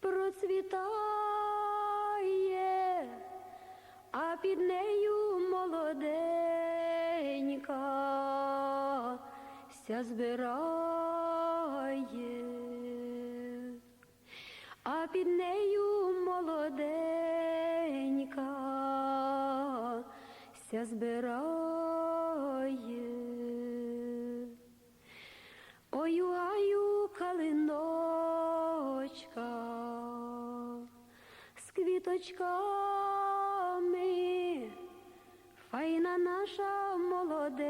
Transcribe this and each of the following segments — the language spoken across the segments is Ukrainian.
процвітає, а під нею молоденька ся збирає, а під нею молоденька ся збирає. Калиночка з квіточками, файна наша молоденька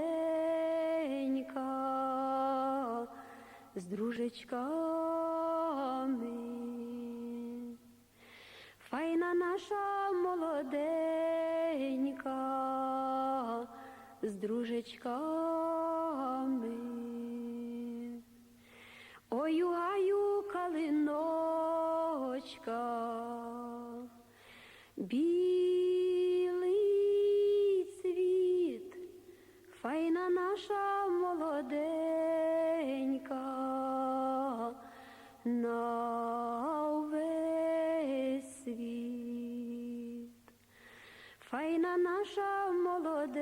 з дружечками, файна наша молоденька з дружечками. Ой, білий цвіт, файна наша молоденька на увесь світ. Файна наша молоденька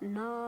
на